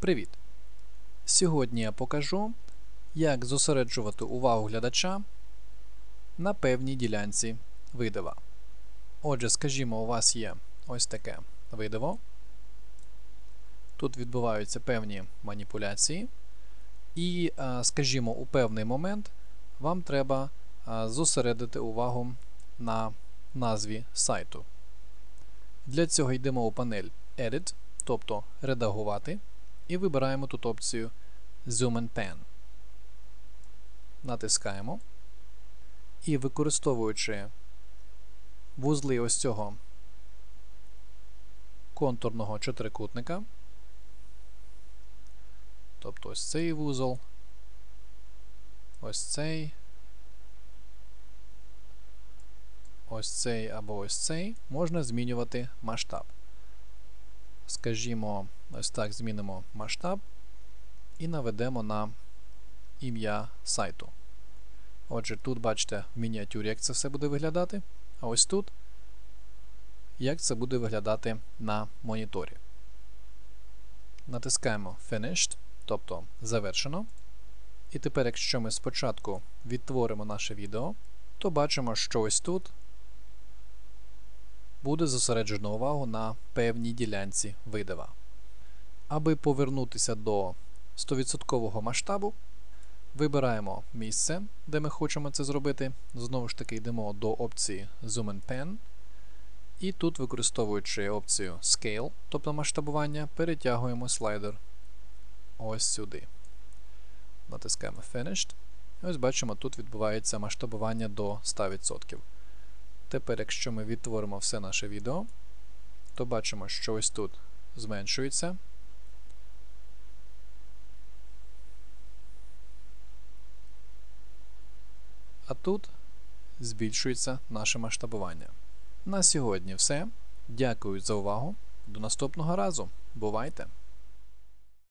Привіт! Сьогодні я покажу, як зосереджувати увагу глядача на певній ділянці видива. Отже, скажімо, у вас є ось таке видиво. Тут відбуваються певні маніпуляції, і, скажімо, у певний момент вам треба зосередити увагу на назві сайту. Для цього йдемо у панель Edit, тобто редагувати, і вибираємо тут опцію Zoom and Pan. Натискаємо. І використовуючи вузли ось цього контурного чотирикутника, тобто ось цей вузол, ось цей, ось цей або ось цей, можна змінювати масштаб. Скажімо, ось так змінимо масштаб і наведемо на ім'я сайту. Отже, тут бачите в мініатюрі, як це все буде виглядати. А ось тут, як це буде виглядати на моніторі. Натискаємо Finished, тобто завершено. І тепер, якщо ми спочатку відтворимо наше відео, то бачимо, що ось тут буде зосереджено увагу на певній ділянці видива. Аби повернутися до 100% масштабу, вибираємо місце, де ми хочемо це зробити. Знову ж таки, йдемо до опції Zoom and Pan. І тут, використовуючи опцію Scale, тобто масштабування, перетягуємо слайдер ось сюди. Натискаємо Finished. І ось бачимо, тут відбувається масштабування до 100%. Тепер, якщо ми відтворимо все наше відео, то бачимо, що ось тут зменшується. А тут збільшується наше масштабування. На сьогодні все. Дякую за увагу. До наступного разу. Бувайте!